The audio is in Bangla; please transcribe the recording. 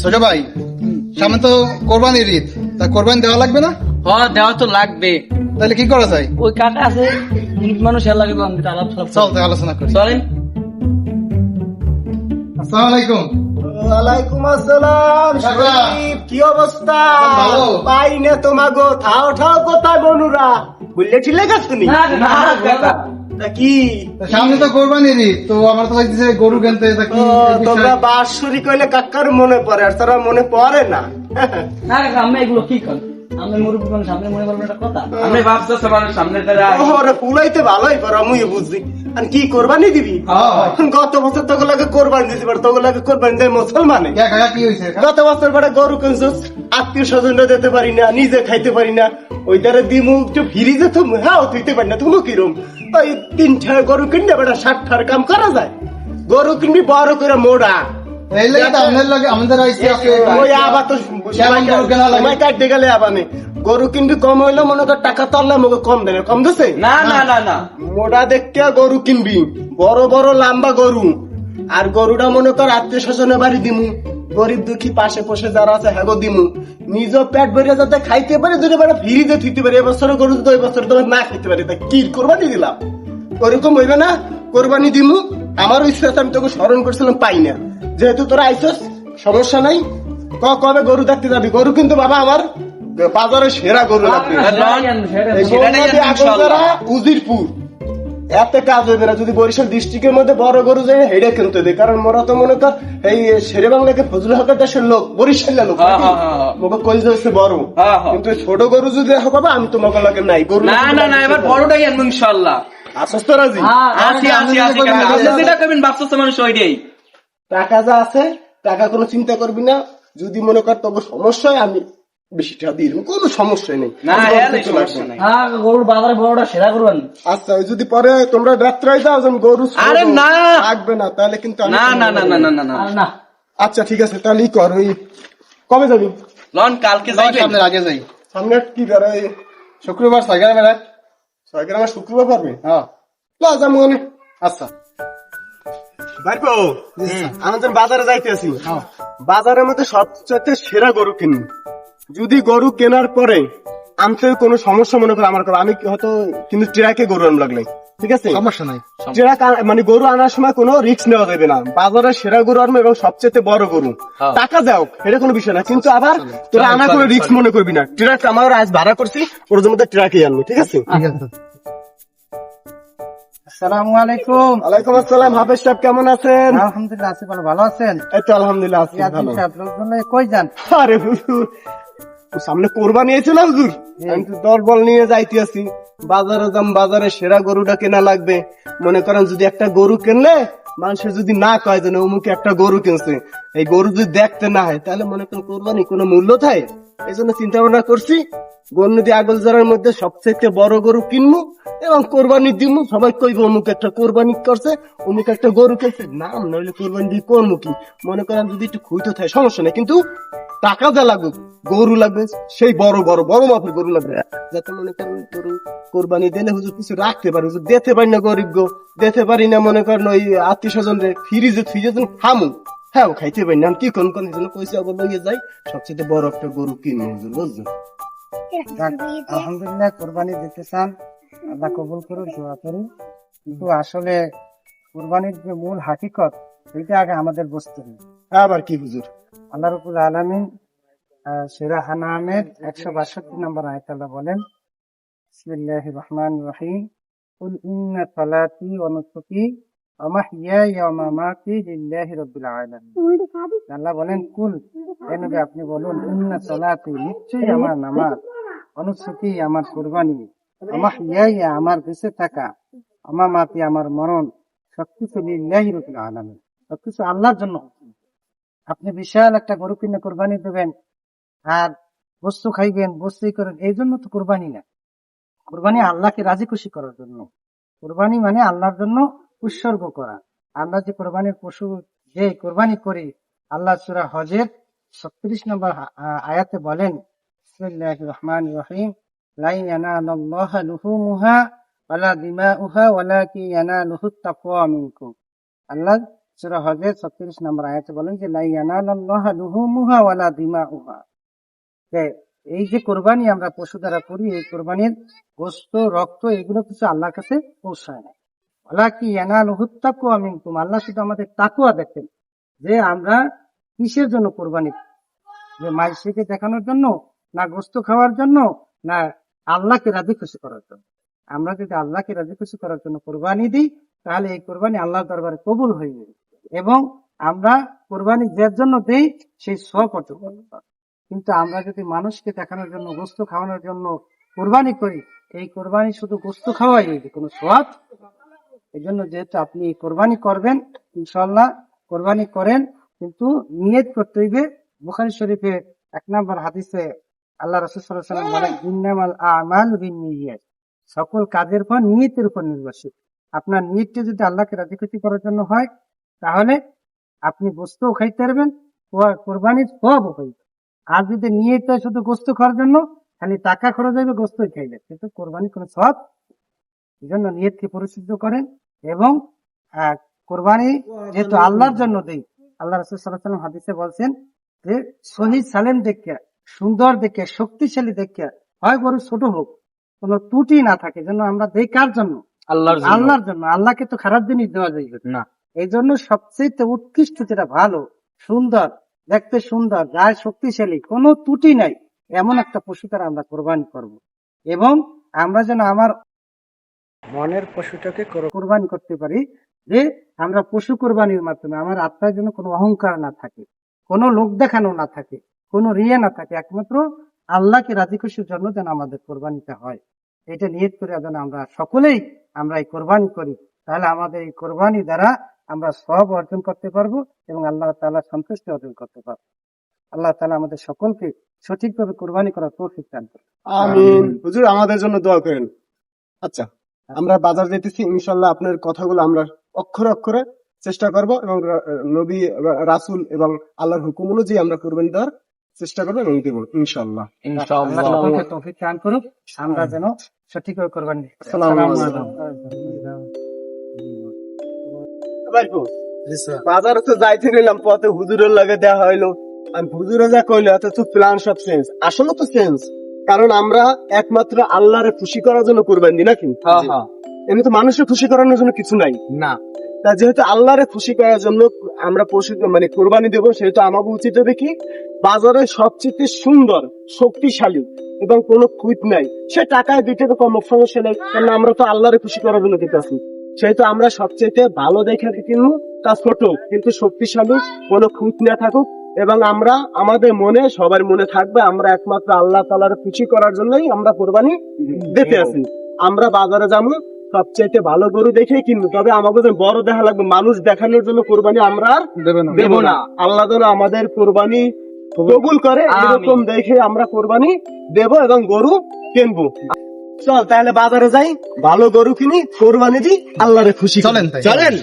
ছোট ভাই সামনে তো কোরবানির ঈদ। তা কোরবানি দেওয়া লাগবে না? হ দেওয়া তো লাগবে। তাহলে কি করা যায়? ওই কাকা আছে মানুষ এর লাগে আমি আলাপ চল আলোচনা করি। চলেন। আসসালামু আলাইকুম। ওয়ালাইকুম আসসালাম শরীফ, কি অবস্থা? পাই না তোমাগো থাও ঠাও কোথায় বনুরা বুঝলে ঠিক আছে নি না, না, কি? সামনে তো কোরবানির ঈদ তো আমার তো লাগতেছে গরু কিনতে তা কি ও, এই বিষয়ে- তোমরা বাঁশরি কইলে কাকার মনে পড়ে আর তারা মনে পড়ে না। না কাকা এগুলো কি করেন আমি মুরগি মানুষ সামনে মনে করবেন একটা কথা। আমি ভাবছ তোমার সামনে দাঁড়া ওরে পুলাইতে ভালোই পারো আমি বুঝছি আর কি কোরবানি দিবি। গত বছর তোকে লাগে কোরবানি দিতে পারে তোকে লাগে কোরবানি দেয় মুসলমানে। গত বছর পরে গরু কিনছিস আত্মীয় স্বজনরা দিতে পারি না নিজে খাইতে পারি না। ওই দ্বারা দিমু একটু ফিরি যেত হ্যাঁ তুইতে পারি না তুমি কিরম? ওই তিনটা গরু কিনলে বেটা ষাট ঠার কাম করা যায়। গরু কিনবি বড় করে মোড়া। এই লাগে তো আমাদের লাগে আমাদের আইসি আছে ওই আবার তো কেমন গরু কেনা লাগে? সময় কাটতে গেলে আবানে গরু কিনবি কম হইলে মনে কর টাকা তললে আমাকে কম দেবে। কম দিছে? না না না না। মোটা দেখতে গরু কিনবি। বড় বড় লম্বা গরু। আর গরুটা মনে কর আত্মীয় স্বজনের বাড়ি দিমু। গরিব দুঃখী পাশে পাশে যারা আছে হ্যাগো দিমু। নিজ পেট ভরে যাতে খাইতে পারে দুটো বেড়া ফিরিতে থুইতে পারে এবছরে গরু তো ওই বছর তোমার না খাইতে পারে তা কি কোরবানি দিলাম? ওরকম হইবে না কোরবানি দিমু। আমার ইচ্ছা আছে, আমি তোকে স্মরণ করছিলাম পাই না। যেহেতু তোরা আইসস সমস্যা নাই। ক কবে গরু দেখতে যাবি? গরু কিন্তু বাবা আমার বাজারে সেরা গরু লাগবে। আগরতলা, উজিরপুর। এতে কাজ হইবে না যদি বরিশাল ডিস্ট্রিক্টের মধ্যে বড় গরু যায় হেডে কিনতে দেয়। কারণ মোরা তো মনে কর এই শেরে বাংলাকে ফজল হকের দেশের লোক বরিশালের লোক। হ্যাঁ, হ্যাঁ, হ্যাঁ। মোকে কল হচ্ছে বড়। কিন্তু ছোট গরু যদি দেখো বাবা আমি তোমাকে লাগে নাই। গরু না না না এবার বড়টাই আনব ইনশাল্লাহ আসস তো রাজি? আসি আসি আসি। আপনি যেটা করবেন তো মানুষ ওইটাই। টাকা যা আছে টাকা কোনো চিন্তা করবি না। যদি মনে কর তবে সমস্যা হয় আমি বেশি টাকা দিয়ে দেবো কোনো সমস্যা নেই। হ্যাঁ হ্যাঁ গরুর বাজারে বড়টা সেরা করবেন। আচ্ছা ওই যদি পরে তোমরা রাত্রে যাও যেন গরু আরে না। থাকবে না তাহলে কিন্তু না না না না না না না। আচ্ছা ঠিক আছে তাহলে কর ওই কবে যাবি? লন কালকে যাই সামনের আগে যাই। সামনে কি বেড়া শুক্রবার ছয় গ্রামে রাখ ছয় গ্রামে শুক্রবার পারবে? হ্যাঁ। যাব মনে। আচ্ছা। আমাদের বাজারে যাইতেছি বাজারের মধ্যে সবচেয়ে সেরা গরু কিনি যদি গরু কেনার পরে আনতে কোনো সমস্যা মনে করে আমার করে আমি হয়তো কিন্তু ট্রাকে গরু আনব লাগলে। ঠিক আছে? সমস্যা নাই। ট্রাক মানে গরু আনার সময় কোনো রিস্ক নেওয়া যাবে না। বাজারে সেরা গরু আনব এবং সবচেয়ে বড় গরু। টাকা যাও এটা কোনো বিষয় না। কিন্তু আবার তোরা আনা কোনো রিস্ক মনে করবি না। ট্রাক আমার আজ ভাড়া করছি ওর মধ্যে ট্রাকে আনব ঠিক আছে? আসসালামু আলাইকুম। ওয়ালাইকুম আসসালাম। হাফেজ সাহেব কেমন আছেন? আলহামদুলিল্লাহ আছি ভালো। আছেন? এই তো আলহামদুলিল্লাহ আছি ভালো। কই যান? আরে হুজুর ও সামনে কোরবানি এসে না হুজুর আমি তো দলবল নিয়ে যাইতে আছি বাজারে যাম বাজারে সেরা গরুটা কেনা লাগবে। মনে করেন যদি একটা গরু কিনলে মানুষের যদি না কয় যেন অমুকে একটা গরু কিনছে। এই গরু যদি দেখতে না হয় তাহলে মনে করেন কোরবানি কোনো মূল্য থাকে? এই জন্য চিন্তা ভাবনা করছি। গন্নদি আগলজারের মধ্যে সবচেয়ে বড় গরু কিনবো এবং কোরবানি দিব সবাই কইব অমুক একটা কোরবানি করছে অমুক একটা গরু কিনছে নাম নইলে কোরবানি দিয়ে করব কি? মনে করেন যদি একটু খুঁজতে থাকে সমস্যা নেই। কিন্তু টাকা যা লাগবে গরু লাগবে সেই বড় বড় বড় মাপের গরু লাগবে। যাতে মনে করেন গরু কোরবানি দিলে হুজুর কিছু রাখতে পারি। হুজুর দিতে পারি না গরিব গো দিতে পারি না মনে করেন ওই আত্মীয় স্বজন রে ফিরিজে ফিরিজে খামু। হ্যাঁ খাইতে পারি না। কি কোন কোন কইছি আবার লইয়ে যাই সবচেয়ে বড় একটা গরু কিনে হুজুর বুঝলেন যাক, আলহামদুলিল্লাহ কোরবানি দিতে চান আল্লাহ কবুল করুন দোয়া করি কিন্তু আসলে কোরবানির যে মূল হাকিকত এটা আগে আমাদের বুঝতে হবে আবার কি হুজুর আল্লাহ রবুল আলমিন সেরা হানামের একশো বাষট্টি নম্বর আয়তাল্লাহ বলেন বিসমিল্লাহ রহমান রহিম قل إن صلاتي ونسكي আপনি বলুন ইন্না নিশ্চয়ই আমার নামাজ অনুসুতি আমার কুরবানি আমার ইয়া আমার বেঁচে থাকা আমার মাতি আমার মরণ সবকিছু লিল্লাহি আলমী সবকিছু আল্লাহর জন্য। আপনি বিশাল একটা গরু কিনে কোরবানি দেবেন আর বস্তু খাইবেন বস্তু করেন এই জন্য তো কোরবানি না। কোরবানি আল্লাহকে রাজি খুশি করার জন্য। কোরবানি মানে আল্লাহর জন্য উৎসর্গ করা। আমরা যে কোরবানির পশু যে কোরবানি করি, আল্লাহ সুরা হজের ছত্রিশ নম্বর আয়াতে বলেন রহমানির রহিম। লা ইয়ানালুল্লাহা লুহুমুহা ওয়ালা দিমাউহা ওয়ালাকিন ইয়ানালুহুত তাকওয়া মিনকুম। আল্লাহ সূরা হজের 36 নম্বর আয়াতে বলেন যে লা ইয়ানালাল্লাহু লুহুমুহা ওয়ালা দিমাউহা। যে এই যে কোরবানি আমরা পশু দ্বারা করি, এই কোরবানির গোস্ত, রক্ত, এগুলো কিছু আল্লাহর কাছে পৌঁছায় না। আল্লাহ শুধু আমাদের তাকওয়া দেখেন যে আমরা কিসের জন্য কোরবানি যে মাইসিকে দেখানোর জন্য, না গোস্ত খাওয়ার জন্য, না আল্লাহকে রাজি খুশি করার জন্য? আমরা যদি আল্লাহকে রাজি খুশি করার জন্য কোরবানি দিই, তাহলে এই কোরবানি আল্লাহর দরবারে কবুল হয়ে যাবে। এবং আমরা কোরবানি যার জন্য দেই, সেই সব অর্জন কিন্তু আমরা যদি মানুষকে দেখানোর জন্য, গোস্ত খাওয়ানোর জন্য কোরবানি করি, এই কোরবানি শুধু গোস্ত খাওয়াই কোনো সোয়াদ এই জন্য যেহেতু আপনি কোরবানি করবেন ইনশাল্লাহ কোরবানি করেন, কিন্তু নিয়ত করতে হইবে বুখারি শরীফে এক নম্বর হাদিসে আল্লাহ সকল কাজের পর নিয়তের উপর নির্ভরশীল। আপনার নিয়তটা যদি আল্লাহকে রাজি খুশি করার জন্য হয়, তাহলে আপনি গোস্তও খাইতে পারবেন কোরবানির সবও পাইবেন আর যদি নিয়ত শুধু গোস্ত খাওয়ার জন্য খালি টাকা খরচ হবে গোস্তই খাইলে কিন্তু কোরবানি কোনো সব এই জন্য নিয়তকে পরিশুদ্ধ করেন এবং কোরবানি যেহেতু আল্লাহর জন্য দেই আল্লাহ রসুল সাল্লাহ হাদিসে বলছেন যে শহীদ সালেম দেখে সুন্দর দেখে শক্তিশালী দেখে হয় গরু ছোট হোক কোনো ত্রুটি না থাকে যেন আমরা দেই কার জন্য? আল্লাহর আল্লাহর জন্য। আল্লাহকে তো খারাপ জিনিস দেওয়া যাইবে না। না এই জন্য সবচেয়ে উৎকৃষ্ট যেটা ভালো সুন্দর দেখতে সুন্দর গায়ে শক্তিশালী কোনো ত্রুটি নাই এমন একটা পশু তারা আমরা কোরবানি করব। এবং আমরা যেন আমার মনের পশুটাকে কোর- কোরবানি করতে পারি যে আমরা পশু কোরবানির মাধ্যমে আমার আত্মার জন্য কোনো অহংকার না থাকে কোনো লোক দেখানো না থাকে কোনো রিয়া না থাকে একমাত্র আল্লাহকে রাজি খুশির জন্য যেন আমাদের কোরবানিটা হয়। এটা নিয়ত করে যেন আমরা সকলেই আমরা এই কোরবানি করি তাহলে আমাদের এই কোরবানি দ্বারা আমরা সব অর্জন করতে পারব এবং আল্লাহ তালা সন্তুষ্টি অর্জন করতে পারব। আল্লাহ তাআলা আমাদের সকলকে সঠিকভাবে কোরবানি করার তৌফিক দান করুন। আমিন। হুজুর আমাদের জন্য দোয়া করেন। আচ্ছা। আমরা বাজার যেতেছি ইনশাল্লাহ আপনার কথাগুলো আমরা অক্ষরে অক্ষরে চেষ্টা করব এবং নবী রাসূল এবং আল্লাহর হুকুম অনুযায়ী আমরা কোরবানি দেওয়ার চেষ্টা করব এবং দেবো ইনশাল্লাহ। আল্লাহ সকলকে তৌফিক দান করুক। আমরা যেন সঠিকভাবে কোরবানি। বাজারে তো যাইতে নিলাম পথে হুজুরের লাগে দেওয়া হইল। আর হুজুরে যা কইলো এত তো প্ল্যান সব চেঞ্জ আসলে তো চেঞ্জ কারণ আমরা একমাত্র আল্লাহরে খুশি করার জন্য কোরবানি দিই নাকি এমনি তো মানুষের খুশি করানোর জন্য কিছু নাই। না। তা যেহেতু আল্লাহরে খুশি করার জন্য আমরা পশু মানে কোরবানি দেবো সেহেতু আমাকে উচিত হবে কি? বাজারে সবচেয়ে সুন্দর শক্তিশালী এবং কোনো খুঁত নাই। সে টাকায় দিতে তো কম সমস্যা নেই কারণ আমরা তো আল্লাহরে খুশি করার জন্য দিতে আছি সেহেতু আমরা সবচেয়ে ভালো দেখে কিনবো তা ছোট কিন্তু শক্তিশালী কোনো খুঁত না থাকুক এবং আমরা আমাদের মনে সবার মনে থাকবে আমরা একমাত্র আল্লাহ তালার খুশি করার জন্যই আমরা কোরবানি দিতে আছি। আমরা বাজারে যাব সবচাইতে ভালো গরু দেখেই কিনবো। তবে আমাকে বড় দেখা লাগবে মানুষ দেখানোর জন্য কোরবানি আমরা আর দেবো না। আল্লাহ যেন আমাদের কোরবানি কবুল করে এরকম দেখে আমরা কোরবানি দেব এবং গরু কিনবো। চল তাহলে বাজারে যাই ভালো গরু কিনি কোরবানি দিই আল্লাহরে খুশি চলেন। চলেন।